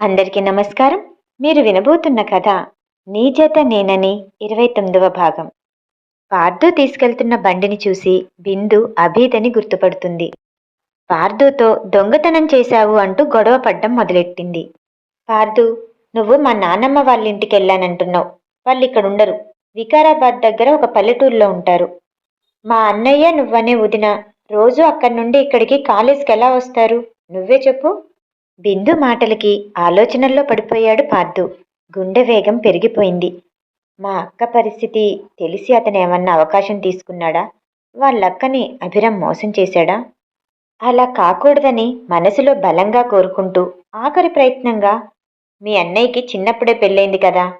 అందరికీ నమస్కారం. మీరు వినబోతున్న కథ నీ చేత నేనని ఇరవై తొమ్మిదవ భాగం. పార్దు తీసుకెళ్తున్న బండిని చూసి బిందు అభీదని గుర్తుపడుతుంది. పార్దుతో దొంగతనం చేశావు అంటూ గొడవ పడ్డం మొదలెట్టింది. పార్దు నువ్వు మా నాన్నమ్మ వాళ్ళ ఇంటికి వెళ్ళానంటున్నావు. వాళ్ళు ఇక్కడ ఉండరు వికారాబాద్ దగ్గర ఒక పల్లెటూరులో ఉంటారు. మా అన్నయ్య నువ్వనే వదిన. రోజు అక్కడి నుండి ఇక్కడికి కాలేజ్కి ఎలా వస్తారు? నువ్వే చెప్పు. బిందు మాటలకి ఆలోచనల్లో పడిపోయాడు పార్థు. గుండె వేగం పెరిగిపోయింది. మా అక్క పరిస్థితి తెలిసి అతను ఏమన్నా అవకాశం తీసుకున్నాడా? వాళ్ళక్కని అభిరం మోసం చేశాడా? అలా కాకూడదని మనసులో బలంగా కోరుకుంటూ ఆఖరి ప్రయత్నంగా మీ అన్నయ్యకి చిన్నప్పుడే పెళ్ళైంది కదా?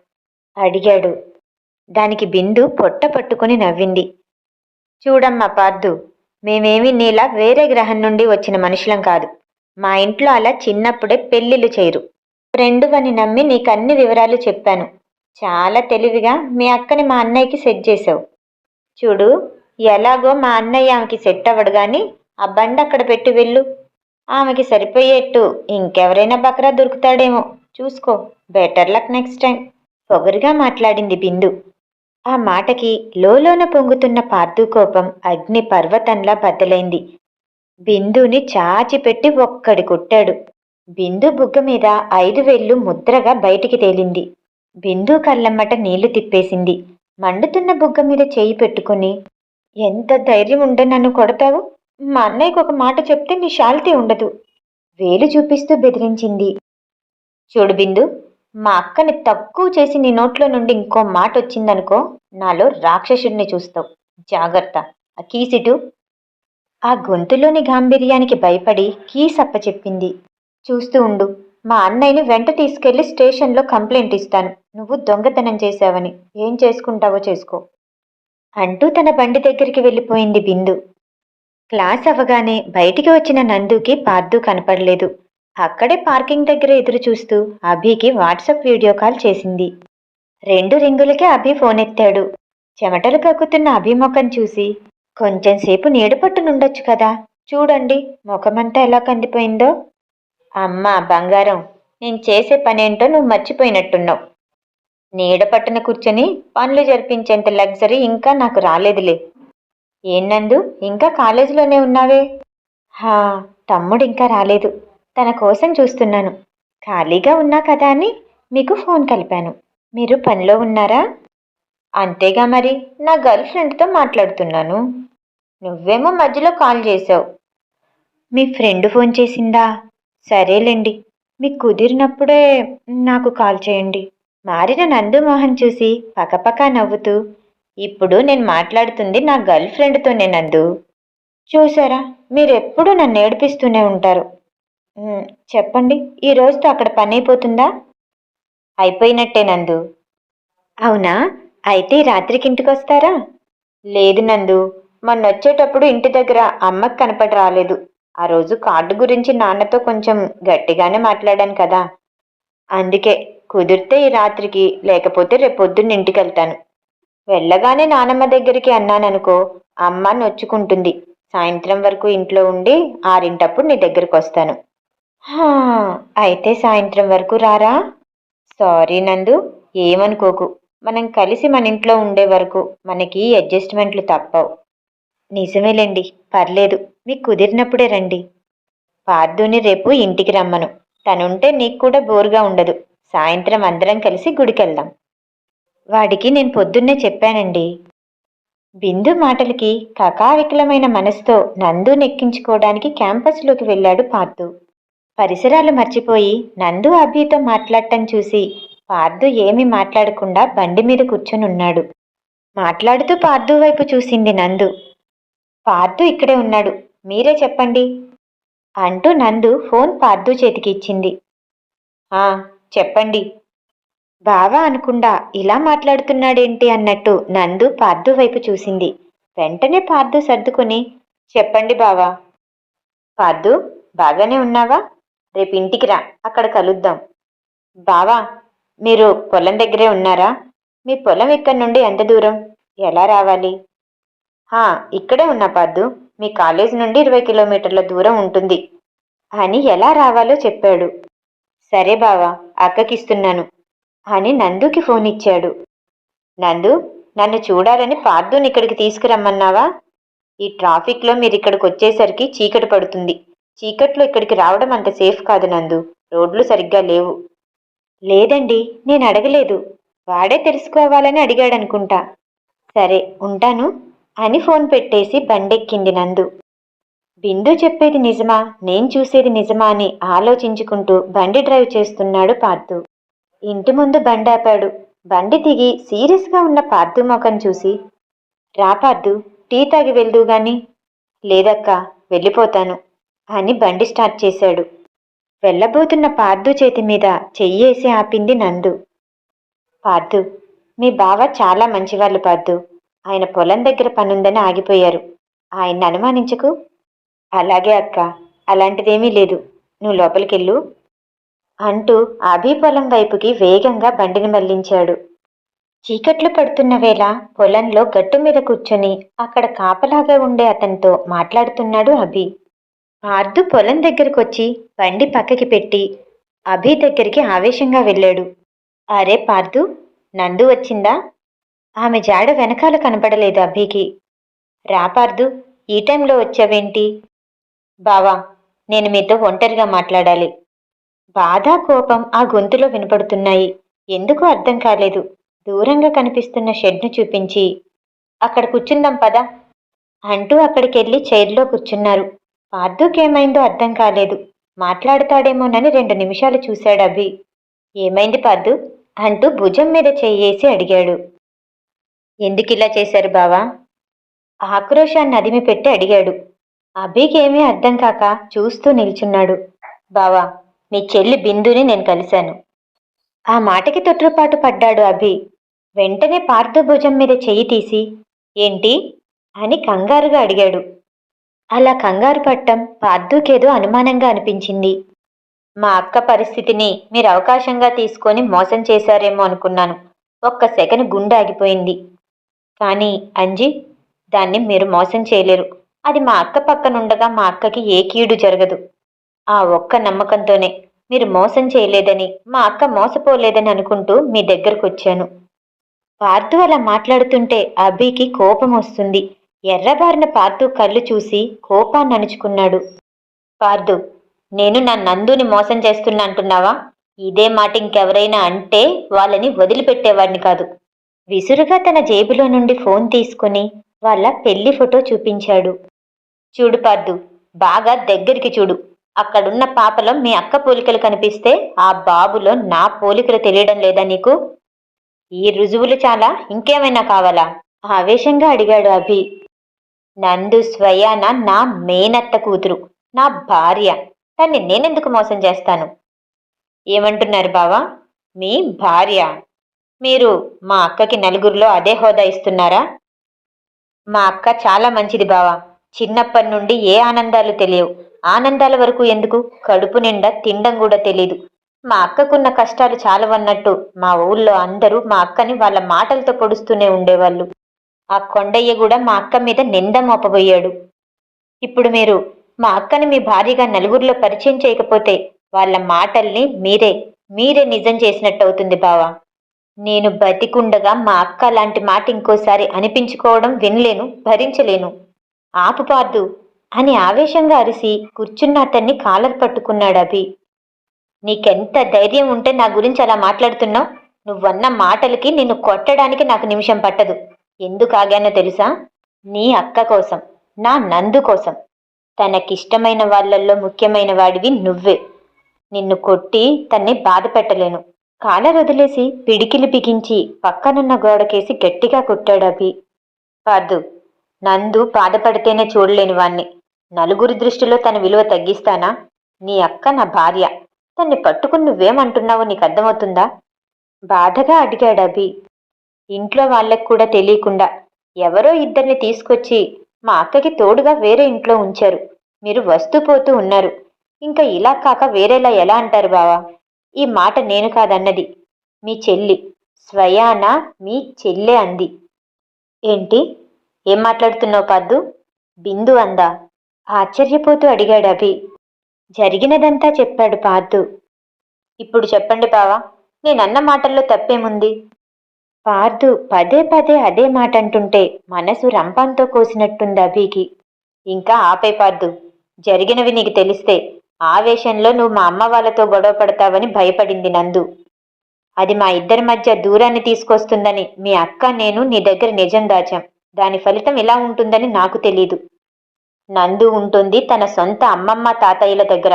అడిగాడు. దానికి బిందు పొట్ట పట్టుకుని నవ్వింది. చూడమ్మా పార్దు మేమేమి నీలా వేరే గ్రహం నుండి వచ్చిన మనుషులం కాదు. మా ఇంట్లో అలా చిన్నప్పుడే పెళ్ళిళ్ళు చేయరు. ఫ్రెండువని నమ్మి నీకు అన్ని వివరాలు చెప్పాను. చాలా తెలివిగా మీ అక్కని మా అన్నయ్యకి సెట్ చేసావు చూడు ఎలాగో మా అన్నయ్య ఆమెకి సెట్ అవ్వడు కానీ ఆ బండి అక్కడ పెట్టి వెళ్ళు. ఆమెకి సరిపోయేట్టు ఇంకెవరైనా బకరా దొరుకుతాడేమో. చూసుకో బెటర్ లక్ నెక్స్ట్ టైం. పొగరుగా మాట్లాడింది బిందు. ఆ మాటకి లోలోన పొంగుతున్న పార్థు కోపం అగ్ని పర్వతంలా బద్దలైంది. బిందుని చాచిపెట్టి ఒక్కడి కొట్టాడు. బిందు బుగ్గ మీద ఐదు వేళ్ళు ముద్రగా బయటికి తేలింది. బిందు కళ్ళమ్మట నీళ్ళు తిప్పేసింది. మండుతున్న బుగ్గ మీద చేయి పెట్టుకుని ఎంత ధైర్యం ఉండే నన్ను కొడతావు? మా అన్నయ్యకు ఒక మాట చెప్తే నీ శాల్తీ ఉండదు. వేలు చూపిస్తూ బెదిరించింది. చూడు బిందు మా అక్కని తక్కువ చేసి నీ నోట్లో నుండి ఇంకో మాట వచ్చిందనుకో నాలో రాక్షసుడిని చూస్తావు. జాగ్రత్త ఆ కీసిటు ఆ గొంతులోని గాంభీర్యానికి భయపడి కీస్ అప్పచెప్పింది చూస్తూ ఉండు మా అన్నయ్యని వెంట తీసుకెళ్ళి స్టేషన్లో కంప్లైంట్ ఇస్తాను. నువ్వు దొంగతనం చేశావని. ఏం చేసుకుంటావో చేసుకో. అంటూ తన బండి దగ్గరికి వెళ్ళిపోయింది బిందు. క్లాస్ అవ్వగానే బయటికి వచ్చిన నందుకి పార్దు కనపడలేదు. అక్కడే పార్కింగ్ దగ్గర ఎదురు చూస్తూ అభికి వాట్సాప్ వీడియో కాల్ చేసింది. రెండు రింగులకే అభి ఫోన్ ఎత్తాడు చెమటలు కక్కుతున్న అభి ముఖం చూసి కొంచెం సేపు పట్టునుండొచ్చు కదా. చూడండి ముఖమంతా ఎలా కందిపోయిందో. అమ్మా బంగారం నేను చేసే పనేంటో నువ్వు మర్చిపోయినట్టున్నావు. నీడ పట్టున కూర్చొని పనులు జరిపించేంత లగ్జరీ ఇంకా నాకు రాలేదులే. ఏనందు ఇంకా కాలేజీలోనే ఉన్నావే? హా తమ్ముడు ఇంకా రాలేదు. తన కోసం చూస్తున్నాను. ఖాళీగా ఉన్నా కదా అని మీకు ఫోన్ కలిపాను. మీరు పనిలో ఉన్నారా? అంతేగా మరి నా గర్ల్ ఫ్రెండ్తో మాట్లాడుతున్నాను. నువ్వేమో మధ్యలో కాల్ చేసావు మీ ఫ్రెండ్ ఫోన్ చేసిందా? సరేలేండి. మీకు కుదిరినప్పుడే నాకు కాల్ చేయండి. మారిన నందుమోహన్ చూసి పకపక నవ్వుతూ ఇప్పుడు నేను మాట్లాడుతుంది నా గర్ల్ ఫ్రెండ్తోనే నందు. చూసారా? మీరెప్పుడూ నన్ను ఏడిపిస్తూనే ఉంటారు. చెప్పండి ఈ రోజుతో అక్కడ పని అయిపోతుందా అయిపోయినట్టే నందు. అవునా? అయితే రాత్రికి ఇంటికి వస్తారా లేదు నందు. మొన్న వచ్చేటప్పుడు ఇంటి దగ్గర అమ్మకి కనపడి రాలేదు ఆ రోజు కార్డు గురించి నాన్నతో కొంచెం గట్టిగానే మాట్లాడాను కదా. అందుకే కుదిరితే ఈ రాత్రికి లేకపోతే రేపొద్దున్న ఇంటికి వెళ్తాను వెళ్ళగానే నానమ్మ దగ్గరికి అన్నాననుకో అమ్మ నొచ్చుకుంటుంది. సాయంత్రం వరకు ఇంట్లో ఉండి ఆరింటప్పుడు నీ దగ్గరికి వస్తాను అయితే సాయంత్రం వరకు రారా? సారీ నందు ఏమనుకోకు. మనం కలిసి మన ఇంట్లో ఉండే వరకు మనకి అడ్జస్ట్మెంట్లు తప్పవు. నిజమేలేండి పర్లేదు. మీకు కుదిరినప్పుడే రండి. పార్థుని రేపు ఇంటికి రమ్మను. తనుంటే నీకు కూడా బోరుగా ఉండదు. సాయంత్రం అందరం కలిసి గుడికెళ్దాం. వాడికి నేను పొద్దున్నే చెప్పానండి. బిందు మాటలకి కకావికలమైన మనసుతో నందు నెక్కించుకోవడానికి క్యాంపస్లోకి వెళ్ళాడు పార్థు పరిసరాలు మర్చిపోయి నందు అభితో మాట్లాడటం చూసి పార్థు ఏమీ మాట్లాడకుండా బండి మీద కూర్చొని ఉన్నాడు మాట్లాడుతూ పార్థు వైపు చూసింది నందు. పార్థు ఇక్కడే ఉన్నాడు. మీరే చెప్పండి. అంటూ నందు ఫోన్ పార్థు చేతికి ఇచ్చింది ఆ చెప్పండి. బావా అనుకుండా ఇలా మాట్లాడుతున్నాడేంటి అన్నట్టు నందు పార్థు వైపు చూసింది. వెంటనే పార్థు సర్దుకొని చెప్పండి బావా. పార్థు బాగానే ఉన్నావా? రేపు ఇంటికి రా అక్కడ కలుద్దాం. బావా మీరు పొలం దగ్గరే ఉన్నారా? మీ పొలం ఇక్కడి నుండి ఎంత దూరం? ఎలా రావాలి? హా ఇక్కడే ఉన్నా పద్దు మీ కాలేజ్ నుండి ఇరవై కిలోమీటర్ల దూరం ఉంటుంది. అని ఎలా రావాలో చెప్పాడు. సరే బావా అక్కకిస్తున్నాను అని నందుకి ఫోన్ ఇచ్చాడు. నందు నన్ను చూడాలని పార్థుని ఇక్కడికి తీసుకురమ్మన్నావా? ఈ ట్రాఫిక్లో మీరు ఇక్కడికి వచ్చేసరికి చీకటి పడుతుంది. చీకట్లో ఇక్కడికి రావడం అంత సేఫ్ కాదు నందు. రోడ్లు సరిగ్గా లేవు. లేదండి నేను అడగలేదు వాడే తెలుసుకోవాలని అడిగాడనుకుంటా. సరే ఉంటాను. అని ఫోన్ పెట్టేసి బండెక్కింది నందు. బిందు చెప్పేది నిజమా? నేను చూసేది నిజమా అని ఆలోచించుకుంటూ బండి డ్రైవ్ చేస్తున్నాడు పార్థు. ఇంటి ముందు బండి ఆపాడు బండి దిగి సీరియస్గా ఉన్న పార్థు ముఖం చూసి రా పార్థు టీ తాగి వెళ్దు గాని. లేదక్కా వెళ్ళిపోతాను. అని బండి స్టార్ట్ చేశాడు. వెళ్ళబోతున్న పార్థు చేతి మీద చెయ్యేసి ఆపింది నందు. పార్థు మీ బావ చాలా మంచివాళ్ళు పార్థు. ఆయన పొలం దగ్గర పనుందని ఆగిపోయారు. ఆయన్ని అనుమానించకు. అలాగే అక్క అలాంటిదేమీ లేదు. నువ్వు లోపలికెళ్ళు. అంటూ అభి పొలం వైపుకి వేగంగా బండిని మళ్ళించాడు చీకట్లు పడుతున్న వేళ పొలంలో గట్టు మీద కూర్చొని అక్కడ కాపలాగా ఉండే అతనితో మాట్లాడుతున్నాడు అభి. పార్థు పొలం దగ్గరకొచ్చి బండి పక్కకి పెట్టి అభి దగ్గరికి ఆవేశంగా వెళ్ళాడు. అరే పార్థు నందు వచ్చిందా? ఆమె జాడ వెనకాల కనపడలేదు అభికి. రాపార్దు ఈ టైంలో వచ్చావేంటి? బావా నేను మీతో ఒంటరిగా మాట్లాడాలి. బాధ కోపం ఆ గొంతులో వినపడుతున్నాయి. ఎందుకు అర్థం కాలేదు. దూరంగా కనిపిస్తున్న షెడ్ను చూపించి అక్కడ కూర్చుందాం పదా. అంటూ అక్కడికెళ్ళి చైర్లో కూర్చున్నారు. పార్థుకేమైందో అర్థం కాలేదు. మాట్లాడతాడేమోనని రెండు నిమిషాలు చూశాడు అభి. ఏమైంది పార్థు అంటూ భుజం మీద చెయ్యేసి అడిగాడు. ఎందుకు ఇలా చేశారు బావా? ఆక్రోశాన్ని అదిమి పెట్టి అడిగాడు. అభికేమీ అర్థం కాక చూస్తూ నిల్చున్నాడు. బావా మీ చెల్లి బిందుని నేను కలిశాను. ఆ మాటకి తొట్టుపాటు పడ్డాడు అభి. వెంటనే పార్థభుజం మీద చెయ్యి తీసి ఏంటి? అని కంగారుగా అడిగాడు. అలా కంగారు పట్టం పార్థుకేదో అనుమానంగా అనిపించింది. మా అక్క పరిస్థితిని మీరు అవకాశంగా తీసుకొని మోసం చేశారేమో అనుకున్నాను. ఒక్క సెకండ్ గుండె ఆగిపోయింది. కానీ అంజి దాన్ని మీరు మోసం చేయలేరు. అది మా అక్క పక్కనుండగా మా అక్కకి ఏ కీడు జరగదు. ఆ ఒక్క నమ్మకంతోనే మీరు మోసం చేయలేదని మా అక్క మోసపోలేదని అనుకుంటూ మీ దగ్గరకు వచ్చాను పార్థు అలా మాట్లాడుతుంటే అభికి కోపం వస్తుంది. ఎర్రబారిన పార్థు కళ్ళు చూసి కోపాన్ని అణుచుకున్నాడు. పార్థు నేను నా నందుని మోసం చేస్తున్నా అంటున్నావా? ఇదే మాట ఇంకెవరైనా అంటే వాళ్ళని వదిలిపెట్టేవాడిని కాదు. విసురుగా తన జేబులో నుండి ఫోన్ తీసుకుని వాళ్ళ పెళ్ళి ఫోటో చూపించాడు. చూడు పద్దు బాగా దగ్గరికి చూడు. అక్కడున్న పాపలో మీ అక్క పోలికలు కనిపిస్తే ఆ బాబులో నా పోలికలు తెలియడం లేదా నీకు? ఈ రుజువులు చాలా ఇంకేమైనా కావాలా? ఆవేశంగా అడిగాడు అభి. నందు స్వయాన నా మేనత్త కూతురు నా భార్య. దాన్ని నేనెందుకు మోసం చేస్తాను? ఏమంటున్నారు బావా? మీ భార్య. మీరు మా అక్కకి నలుగురిలో అదే హోదా ఇస్తున్నారా? మా అక్క చాలా మంచిది బావా. చిన్నప్పటి నుండి ఏ ఆనందాలు తెలియవు. ఆనందాల వరకు ఎందుకు? కడుపు నిండా తిండం కూడా తెలీదు. మా అక్కకున్న కష్టాలు చాలవన్నట్టు మా ఊళ్ళో అందరూ మా అక్కని వాళ్ళ మాటలతో పొడుస్తూనే ఉండేవాళ్ళు. ఆ కొండయ్య కూడా మా అక్క మీద నింద మోపబోయాడు. ఇప్పుడు మీరు మా అక్కని మీ భార్యగా నలుగురిలో పరిచయం చేయకపోతే వాళ్ళ మాటల్ని మీరే మీరే నిజం చేసినట్టు అవుతుంది బావా. నేను బతికుండగా మా అక్క లాంటి మాట ఇంకోసారి అనిపించుకోవడం వినలేను భరించలేను. ఆపుపార్దు అని ఆవేశంగా అరిసి కూర్చున్న అతన్ని కాలర్ పట్టుకున్నాడు అభి. నీకెంత ధైర్యం ఉంటే నా గురించి అలా మాట్లాడుతున్నావు? నువ్వన్న మాటలకి నిన్ను కొట్టడానికి నాకు నిమిషం పట్టదు. ఎందుకు ఆగానో తెలుసా? నీ అక్క కోసం నా నందు కోసం. తనకిష్టమైన వాళ్ళల్లో ముఖ్యమైన వాడివి నువ్వే. నిన్ను కొట్టి తన్ని బాధ పెట్టలేను కాలర్ వదిలేసి పిడికిలి బిగించి పక్కనున్న గోడకేసి గట్టిగా కొట్టాడు అభి. పార్దు నందు బాధపడితేనే చూడలేని వాణ్ణి. నలుగురి దృష్టిలో తన విలువ తగ్గిస్తానా? నీ అక్క నా భార్య. తన్ని పట్టుకుని నువ్వేమంటున్నావో నీకు అర్థమవుతుందా బాధగా అడిగాడు అభి. ఇంట్లో వాళ్ళకి కూడా తెలియకుండా ఎవరో ఇద్దరిని తీసుకొచ్చి మా అక్కకి తోడుగా వేరే ఇంట్లో ఉంచారు. మీరు వస్తూ పోతూ ఉన్నారు. ఇంకా ఇలా కాక వేరేలా ఎలా అంటారు బావా? ఈ మాట నేను కాదన్నది. మీ చెల్లి. స్వయాన మీ చెల్లె అంది. ఏంటి? ఏం మాట్లాడుతున్నావు పద్దు బిందు అందా? ఆశ్చర్యపోతూ అడిగాడు అభి. జరిగినదంతా చెప్పాడు పార్థు ఇప్పుడు చెప్పండి బావా నేనన్న మాటల్లో తప్పేముంది? పార్థు పదే పదే అదే మాట అంటుంటే మనసు రంపంతో కోసినట్టుంది అభికి. ఇంకా ఆపే పార్దు జరిగినవి నీకు తెలిస్తే ఆవేశంలో నువ్వు మా అమ్మ వాళ్ళతో గొడవ పడతావని భయపడింది నందు. అది మా ఇద్దరి మధ్య దూరాన్ని తీసుకొస్తుందని మీ అక్క నేను నీ దగ్గర నిజం దాచాం. దాని ఫలితం ఇలా ఉంటుందని నాకు తెలీదు. నందు ఉంటుంది తన సొంత అమ్మమ్మ తాతయ్యల దగ్గర.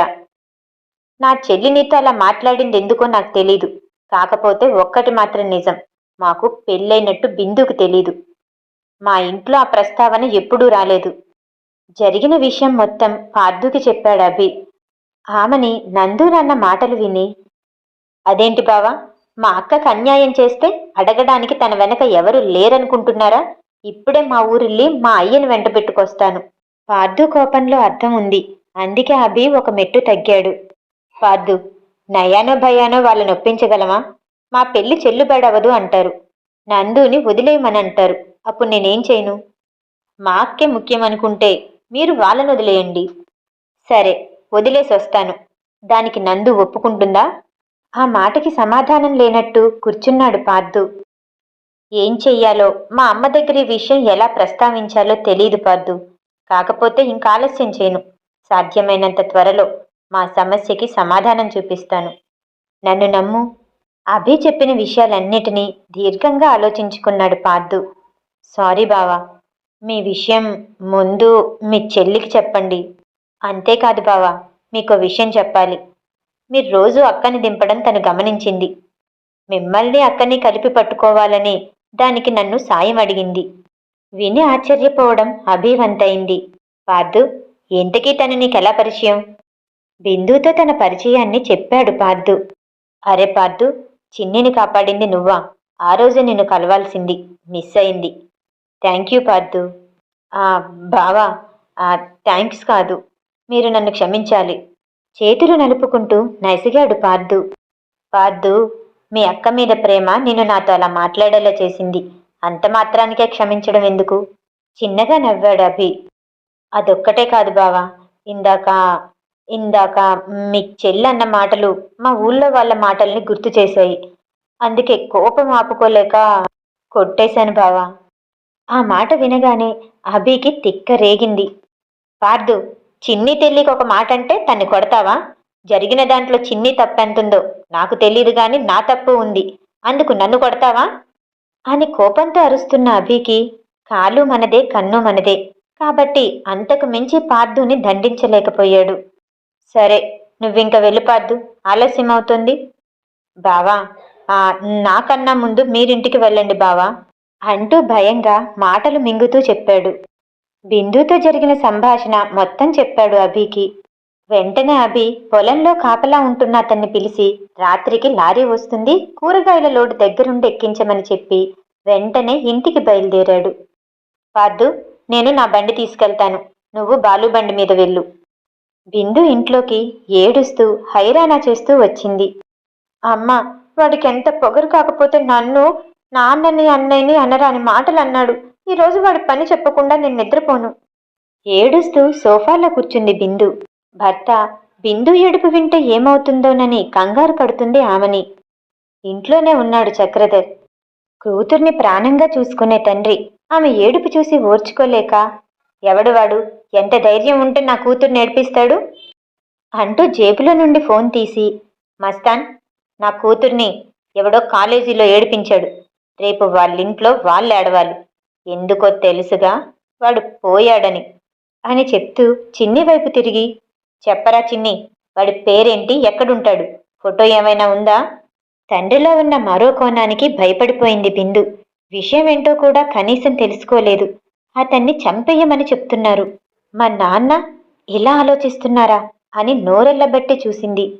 నా చెల్లి నీతో అలా మాట్లాడింది ఎందుకో నాకు తెలీదు. కాకపోతే ఒక్కటి మాత్రం నిజం. మాకు పెళ్ళైనట్టు బిందుకు తెలీదు. మా ఇంట్లో ఆ ప్రస్తావన ఎప్పుడూ రాలేదు. జరిగిన విషయం మొత్తం పార్థుకి చెప్పాడు అభి. ఆమెని నందూరన్న మాటలు విని అదేంటి బావా? మా అక్కకు అన్యాయం చేస్తే అడగడానికి తన వెనక ఎవరు లేరనుకుంటున్నారా? ఇప్పుడే మా ఊరిల్లి మా అయ్యను వెంట పెట్టుకొస్తాను. పార్థు కోపంలో అర్థం ఉంది. అందుకే అభి ఒక మెట్టు తగ్గాడు. పార్థు నయానో భయానో వాళ్ళని ఒప్పించగలమా? మా పెళ్ళి చెల్లుబడవదు అంటారు. నందుని వదిలేయమని అంటారు. అప్పుడు నేనేం చేయను? మా అక్కే ముఖ్యమనుకుంటే మీరు వాళ్ళను వదిలేయండి. సరే వదిలేసి వస్తాను. దానికి నందు ఒప్పుకుంటుందా? ఆ మాటకి సమాధానం లేనట్టు కూర్చున్నాడు పార్థు ఏం చెయ్యాలో మా అమ్మ దగ్గర ఈ విషయం ఎలా ప్రస్తావించాలో తెలియదు పార్దు. కాకపోతే ఇంకా ఆలస్యం చేయను. సాధ్యమైనంత త్వరలో మా సమస్యకి సమాధానం చూపిస్తాను. నన్ను నమ్ము. అభి చెప్పిన విషయాలన్నిటినీ దీర్ఘంగా ఆలోచించుకున్నాడు పార్దు. సారీ బావా మీ విషయం ముందు మీ చెల్లికి చెప్పండి. అంతేకాదు బావా మీకు విషయం చెప్పాలి. మీరు రోజు అక్కని దింపడం తను గమనించింది. మిమ్మల్ని అక్కని కలిపి పట్టుకోవాలని దానికి నన్ను సాయం అడిగింది. విని ఆశ్చర్యపోవడం అభివంతైంది. పార్థు ఇంతకీ తను నీకెలా పరిచయం? బిందుతో తన పరిచయాన్ని చెప్పాడు పార్థు అరే పార్థు చిన్నిని కాపాడింది నువ్వా? ఆ రోజు నిన్ను కలవాల్సింది మిస్ అయింది. థ్యాంక్ యూ పార్థు బావా థ్యాంక్స్ కాదు. మీరు నన్ను క్షమించాలి. చేతులు నలుపుకుంటూ నసిగాడు పార్థు పార్దు మీ అక్క మీద ప్రేమ నేను నాతో అలా మాట్లాడేలా చేసింది. అంత మాత్రానికే క్షమించడం ఎందుకు? చిన్నగా నవ్వాడు అభి. అదొక్కటే కాదు బావా. ఇందాక ఇందాక మీ చెల్లన్న మాటలు మా ఊళ్ళో వాళ్ళ మాటల్ని గుర్తు చేశాయి. అందుకే కోపం ఆపుకోలేక కొట్టేశాను బావా. ఆ మాట వినగానే అభికి తిక్క రేగింది. పార్దు చిన్ని తెలియక ఒక మాట అంటే తన్ని కొడతావా? జరిగిన దాంట్లో చిన్ని తప్పెంతుందో? నాకు తెలియదు గాని నా తప్పు ఉంది. అందుకు నన్ను కొడతావా? అని కోపంతో అరుస్తున్న అభికి కాలు మనదే కన్ను మనదే. కాబట్టి అంతకు మించి పార్థుని దండించలేకపోయాడు. సరే నువ్వింక వెళ్ళి ఆలస్యమవుతుంది. ఆలస్యం అవుతుంది బావా ఆ నాకన్నా ముందు మీరింటికి వెళ్ళండి బావా అంటూ భయంగా మాటలు మింగుతూ చెప్పాడు. బిందుతో జరిగిన సంభాషణ మొత్తం చెప్పాడు అభికి. వెంటనే అభి పొలంలో కాపలా ఉంటున్న అతన్ని పిలిచి రాత్రికి లారీ వస్తుంది కూరగాయల లోడు దగ్గరుండి ఎక్కించమని చెప్పి వెంటనే ఇంటికి బయలుదేరాడు. పార్దు నేను నా బండి తీసుకెళ్తాను నువ్వు బాలు బండి మీద వెళ్ళు. బిందు ఇంట్లోకి ఏడుస్తూ హైరానా చేస్తూ వచ్చింది. అమ్మ వాడికి ఎంత పొగరు కాకపోతే నన్ను నాన్నని అన్నయ్యని అనరాని మాటలు అన్నాడు. ఈరోజు వాడి పని చెప్పకుండా నేను నిద్రపోను. ఏడుస్తూ సోఫాలో కూర్చుంది బిందు. భర్త బిందు ఏడుపు వింటే ఏమవుతుందోనని కంగారు పడుతుంది ఆమెని. ఇంట్లోనే ఉన్నాడు చక్రధర్. కూతుర్ని ప్రాణంగా చూసుకునే తండ్రి. ఆమె ఏడుపు చూసి ఓర్చుకోలేక ఎవడు వాడు? ఎంత ధైర్యం ఉంటే నా కూతురు నేర్పిస్తాడు? అంటూ జేబులో నుండి ఫోన్ తీసి మస్తాన్ నా కూతుర్ని ఎవడో కాలేజీలో ఏడిపించాడు. రేపు వాళ్ళింట్లో వాళ్ళు ఏడవాలి ఎందుకో తెలుసుగా? వాడు పోయాడని. అని చెప్తూ చిన్ని వైపు తిరిగి చెప్పరా చిన్ని వాడి పేరేంటి? ఎక్కడుంటాడు? ఫోటో ఏమైనా ఉందా? తండ్రిలో ఉన్న మరో కోణానికి భయపడిపోయింది బిందు. విషయం ఏంటో కూడా కనీసం తెలుసుకోలేదు. అతన్ని చంపేయమని చెప్తున్నారు. మా నాన్న ఇలా ఆలోచిస్తున్నారా? అని నోరెళ్ళబట్టి చూసింది.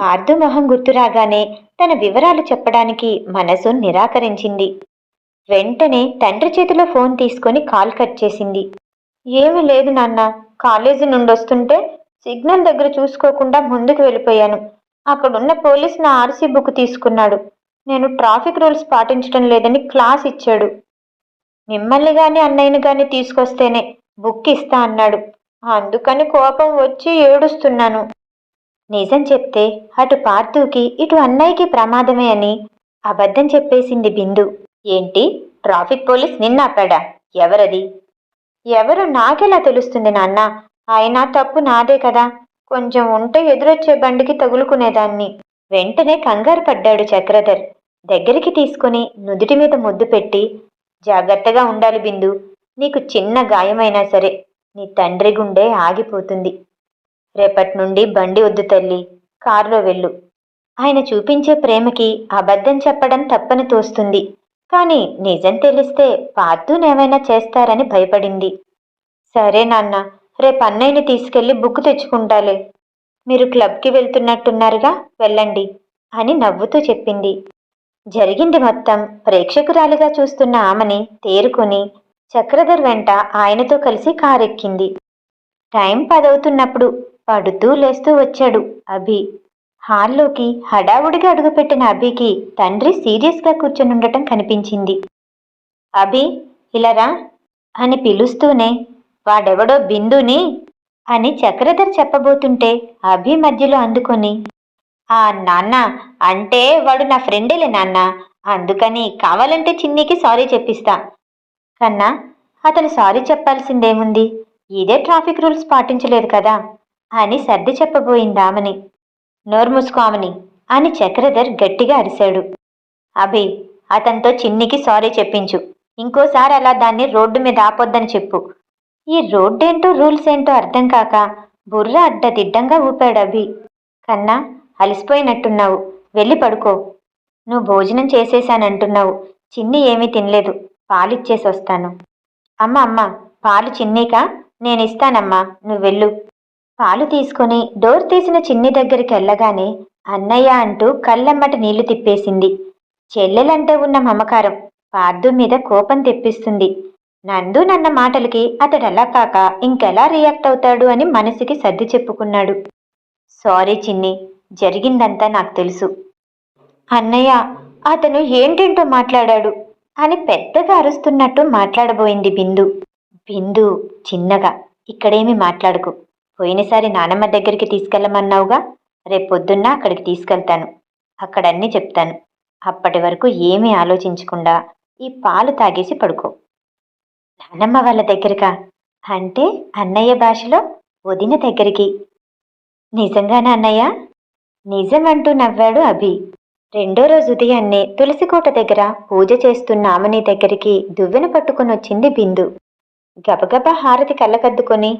పార్థు మొహం గుర్తురాగానే తన వివరాలు చెప్పడానికి మనసు నిరాకరించింది. వెంటనే తండ్రి చేతిలో ఫోన్ తీసుకొని కాల్ కట్ చేసింది. ఏమీ లేదు నాన్న కాలేజీ నుండి వస్తుంటే సిగ్నల్ దగ్గర చూసుకోకుండా ముందుకు వెళ్ళిపోయాను. అక్కడున్న పోలీస్ నా ఆర్సీ బుక్ తీసుకున్నాడు. నేను ట్రాఫిక్ రూల్స్ పాటించడం లేదని క్లాస్ ఇచ్చాడు. మిమ్మల్ని కానీ అన్నయ్యని కానీ తీసుకొస్తేనే బుక్ ఇస్తా అన్నాడు. అందుకని కోపం వచ్చి ఏడుస్తున్నాను. నిజం చెప్తే అటు పార్థుకి ఇటు అన్నయ్యకి ప్రమాదమే అని అబద్ధం చెప్పేసింది బిందు. ఏంటి? ట్రాఫిక్ పోలీస్ నిన్న ఆపాడా ఎవరది? ఎవరు నాకెలా తెలుస్తుంది నాన్న? అయినా తప్పు నాదే కదా. కొంచెం ఉంటే ఎదురొచ్చే బండికి తగులుకునేదాన్ని. వెంటనే కంగారు పడ్డాడు చక్రధర్. దగ్గరికి తీసుకుని నుదుటి మీద ముద్దు పెట్టి జాగ్రత్తగా ఉండాలి బిందు. నీకు చిన్న గాయమైనా సరే నీ తండ్రి గుండె ఆగిపోతుంది. రేపటి నుండి బండి వద్దు తల్లి. కారులో వెళ్ళు. ఆయన చూపించే ప్రేమకి అబద్ధం చెప్పడం తప్పని తోస్తుంది. కానీ నిజం తెలిస్తే పార్థునేమైనా చేస్తారని భయపడింది. సరే నాన్న రేపు అన్నయ్యని తీసుకెళ్ళి బుక్ తెచ్చుకుంటాలే. మీరు క్లబ్కి వెళ్తున్నట్టున్నారుగా వెళ్ళండి అని నవ్వుతూ చెప్పింది. జరిగింది మొత్తం ప్రేక్షకురాలిగా చూస్తున్న ఆమెని తేరుకొని చక్రధర్ వెంట ఆయనతో కలిసి కారెక్కింది. టైం పదవుతున్నప్పుడు పడుతూ లేస్తూ వచ్చాడు అభి. హాల్లోకి హడావుడిగా అడుగుపెట్టిన అభికి తండ్రి సీరియస్గా కూర్చొనుండటం కనిపించింది. అభి ఇలారా అని పిలుస్తూనే వాడెవడో బిందుని అని చక్రధర్ చెప్పబోతుంటే అభి మధ్యలో అందుకొని ఆ నాన్న అంటే వాడు నా ఫ్రెండేలే నాన్న అందుకని కావాలంటే చిన్నికి సారీ చెప్పిస్తా. కన్నా అతను సారీ చెప్పాల్సిందేముంది? ఇదే ట్రాఫిక్ రూల్స్ పాటించలేదు కదా అని సర్ది చెప్పబోయిందామని నోరు అని చక్రధర్ గట్టిగా అరిశాడు. అభి అతనితో చిన్నికి సారీ చెప్పించు. ఇంకోసారి అలా దాన్ని రోడ్డు మీద ఆపొద్దని చెప్పు. ఈ రోడ్డేంటో రూల్స్ ఏంటో అర్థం కాక బుర్ర అడ్డదిడ్డంగా ఊపాడు అభి. కన్నా అలిసిపోయినట్టున్నావు. వెళ్ళి పడుకో. నువ్వు భోజనం చేసేశానంటున్నావు చిన్ని ఏమీ తినలేదు. పాలిచ్చేసి వస్తాను అమ్మ అమ్మ పాలు చిన్నీకా? నేను ఇస్తానమ్మా నువ్వు వెళ్ళు పాలు తీసుకుని డోర్ తీసిన చిన్ని దగ్గరికి వెళ్ళగానే అన్నయ్య అంటూ కళ్ళెమ్మట నీళ్ళు తిప్పేసింది. చెల్లెలంటే ఉన్న మమకారం పార్థు మీద కోపం తెప్పిస్తుంది. నందు నన్న మాటలకి అతడెలా కాక ఇంకెలా రియాక్ట్ అవుతాడు అని మనసుకి సర్ది చెప్పుకున్నాడు. సారీ చిన్ని జరిగిందంతా నాకు తెలుసు. అన్నయ్య అతను ఏంటేంటో మాట్లాడాడు అని పెద్దగా అరుస్తున్నట్టు మాట్లాడబోయింది బిందు. బిందు చిన్నగా ఇక్కడేమి మాట్లాడకు. పోయినసారి నానమ్మ దగ్గరికి తీసుకెళ్ళమన్నావుగా? రేపొద్దున్న అక్కడికి తీసుకెళ్తాను. అక్కడన్నీ చెప్తాను. అప్పటి వరకు ఏమీ ఆలోచించకుండా ఈ పాలు తాగేసి పడుకో. నానమ్మ వాళ్ళ దగ్గరకా? అంటే అన్నయ్య భాషలో వదిన దగ్గరికి. నిజంగానా అన్నయ్య? నిజం అంటూ నవ్వాడు అభి. రెండో రోజు ఉదయాన్నే తులసికోట దగ్గర పూజ చేస్తున్న ఆమెని దగ్గరికి దువ్వెన పట్టుకుని వచ్చింది బిందు. గబగబా హారతి కళ్ళకద్దుకొని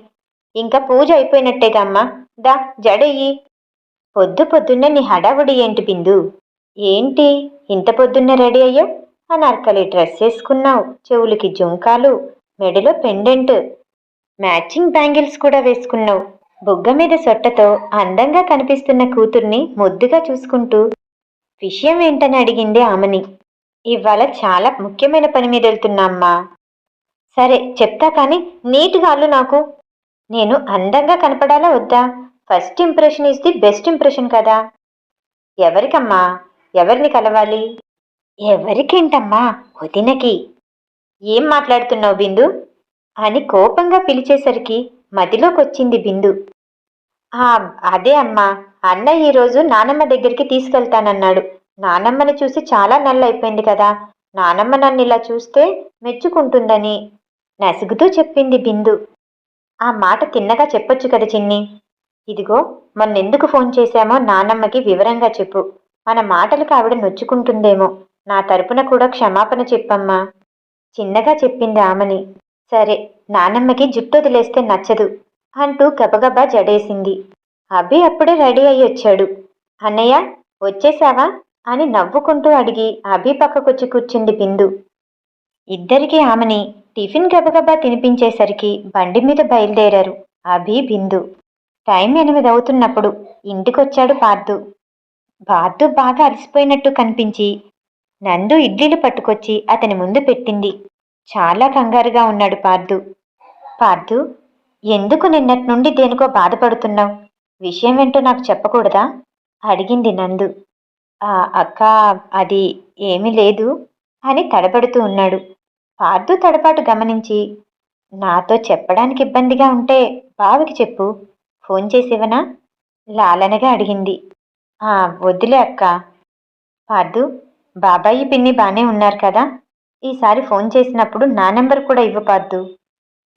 ఇంకా పూజ అయిపోయినట్టేగా అమ్మా. దా జడెయ్యి పొద్దు పొద్దున్నే నీ హడావుడి ఏంటి బిందు? ఏంటి? ఇంత పొద్దున్నే రెడీ అయ్యో? అనార్కలి డ్రెస్ వేసుకున్నావు చెవులకి జుంకాలు మెడలో పెండెంట్. మ్యాచింగ్ బ్యాంగిల్స్ కూడా వేసుకున్నావు. బుగ్గ మీద సొట్టతో అందంగా కనిపిస్తున్న కూతుర్ని ముద్దుగా చూసుకుంటూ. విషయం ఏంటని అడిగింది ఆమెని. ఇవాళ చాలా ముఖ్యమైన పని మీద వెళ్తున్నా అమ్మా. సరే చెప్తా కానీ నీట్గా అల్లు నాకు. నేను అందంగా కనపడాలా వద్దా? First impression is the best impression కదా. ఎవరికమ్మా? ఎవరిని కలవాలి? ఎవరికేంటమ్మా? వదినకి. ఏం మాట్లాడుతున్నావు బిందు? అని కోపంగా పిలిచేసరికి మదిలోకొచ్చింది బిందు. అదే అమ్మా. అన్న ఈరోజు నానమ్మ దగ్గరికి తీసుకెళ్తానన్నాడు. నానమ్మని చూసి చాలా నెల అయిపోయింది కదా. నానమ్మ నన్ను ఇలా చూస్తే మెచ్చుకుంటుందని నసుగుతూ చెప్పింది బిందు. ఆ మాట తిన్నగా చెప్పొచ్చు కదా చిన్ని. ఇదిగో మొన్నెందుకు ఫోన్ చేశామో నానమ్మకి వివరంగా చెప్పు. మన మాటలకు ఆవిడ నొచ్చుకుంటుందేమో. నా తరపున కూడా క్షమాపణ చెప్పమ్మా. చిన్నగా చెప్పింది ఆమెని. సరే నానమ్మకి జుట్టు వదిలేస్తే నచ్చదు అంటూ గబగబా జడేసింది. అభి అప్పుడే రెడీ అయ్యి వచ్చాడు. అన్నయ్య వచ్చేసావా? అని నవ్వుకుంటూ అడిగి అభి పక్కకొచ్చి కూర్చుంది బిందు. ఇద్దరికీ ఆమెని టిఫిన్ గబగబా తినిపించేసరికి బండి మీద బయలుదేరారు అభి బిందు. టైం ఎనిమిది అవుతున్నప్పుడు ఇంటికొచ్చాడు పార్థు పార్థు బాగా అలసిపోయినట్టు కనిపించి నందు ఇడ్లీలు పట్టుకొచ్చి అతని ముందు పెట్టింది. చాలా కంగారుగా ఉన్నాడు పార్థు పార్థు ఎందుకు నిన్నటి నుండి దేనికో బాధపడుతున్నావు? విషయం ఏంటో నాకు చెప్పకూడదా? అడిగింది నందు. అక్క అది ఏమీ లేదు అని తడబడుతూ ఉన్నాడు. పార్థు తడపాటు గమనించి నాతో చెప్పడానికి ఇబ్బందిగా ఉంటే బావకి చెప్పు. ఫోన్ చేసివనా లాలనగా అడిగింది. ఆ వద్దులే అక్క. పార్థు బాబాయి పిన్ని బానే ఉన్నారు కదా. ఈసారి ఫోన్ చేసినప్పుడు నా నెంబర్ కూడా ఇవ్వపాద్దు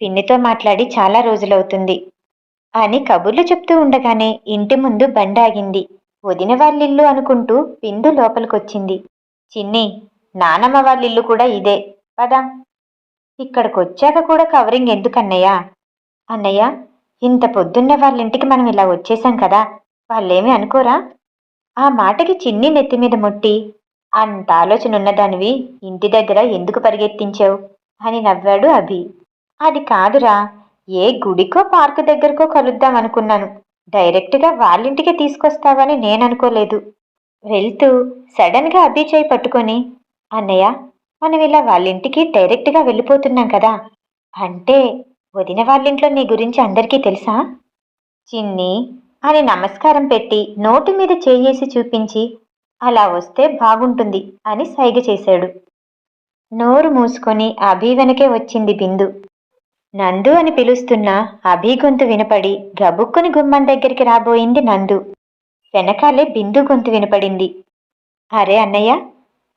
పిన్నితో మాట్లాడి చాలా రోజులవుతుంది అని కబుర్లు చెప్తూ ఉండగానే ఇంటి ముందు బండాగింది వదిన వాళ్ళిల్లు అనుకుంటూ పిందు లోపలికొచ్చింది. చిన్ని నానమ్మ వాళ్ళిల్లు కూడా ఇదే. పదాం. ఇక్కడికి వచ్చాక కూడా కవరింగ్ ఎందుకన్నయ్యా? అన్నయ్య ఇంత పొద్దున్న వాళ్ళింటికి మనం ఇలా వచ్చేసాం కదా వాళ్ళేమీ అనుకోరా? ఆ మాటకి చిన్ని నెత్తి మీద ముట్టి అంత ఆలోచన ఉన్నదానివి ఇంటి దగ్గర ఎందుకు పరిగెత్తించావు? అని నవ్వాడు అభి. అది కాదురా ఏ గుడికో పార్కు దగ్గరకో కలుద్దాం అనుకున్నాను. డైరెక్ట్గా వాళ్ళింటికే తీసుకొస్తావని నేను అనుకోలేదు వెళ్తూ సడన్గా అభి చేయి పట్టుకొని అన్నయ్య మనం ఇలా వాళ్ళింటికి డైరెక్ట్గా వెళ్ళిపోతున్నాం కదా. అంటే వదిన వాళ్ళింట్లో నీ గురించి అందరికీ తెలుసా? చిన్ని అని నమస్కారం పెట్టి నోటి మీద చేయేసి చూపించి అలా వస్తే బాగుంటుంది అని సైగ చేశాడు. నోరు మూసుకొని అభి వెనకే వచ్చింది బిందు. నందు అని పిలుస్తున్న అభి గొంతు వినపడి గబుక్కుని గుమ్మం దగ్గరికి రాబోయింది నందు. వెనకాలే బిందు గొంతు వినపడింది. అరే అన్నయ్య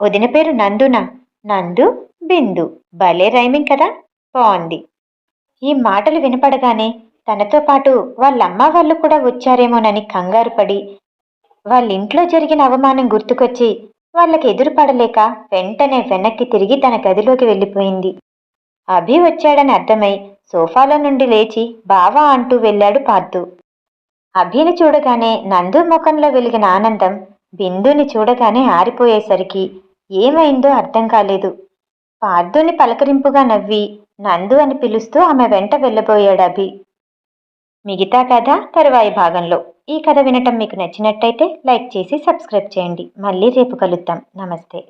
వదిన పేరు నందునా? నందు బిందు. భలే రైమింగ్ కదా? బాగుంది ఈ మాటలు వినపడగానే తనతో పాటు వాళ్ళమ్మ వాళ్ళు కూడా వచ్చారేమోనని కంగారు పడి వాళ్ళింట్లో జరిగిన అవమానం గుర్తుకొచ్చి వాళ్ళకి ఎదురుపడలేక వెంటనే వెనక్కి తిరిగి తన గదిలోకి వెళ్ళిపోయింది. అభి వచ్చాడని అర్థమై సోఫాలో నుండి లేచి బావా అంటూ వెళ్ళాడు పార్దు అభిని చూడగానే నందు ముఖంలో వెలిగిన ఆనందం బిందుని చూడగానే ఆరిపోయేసరికి ఏమైందో అర్థం కాలేదు. పార్థుని పలకరింపుగా నవ్వి నందు అని పిలుస్తూ ఆమె వెంట వెళ్ళబోయాడు అభి. మిగతా కథ తరువాయి భాగంలో. ఈ కథ వినటం మీకు నచ్చినట్టయితే లైక్ చేసి సబ్స్క్రైబ్ చేయండి. మళ్ళీ రేపు కలుద్దాం. నమస్తే.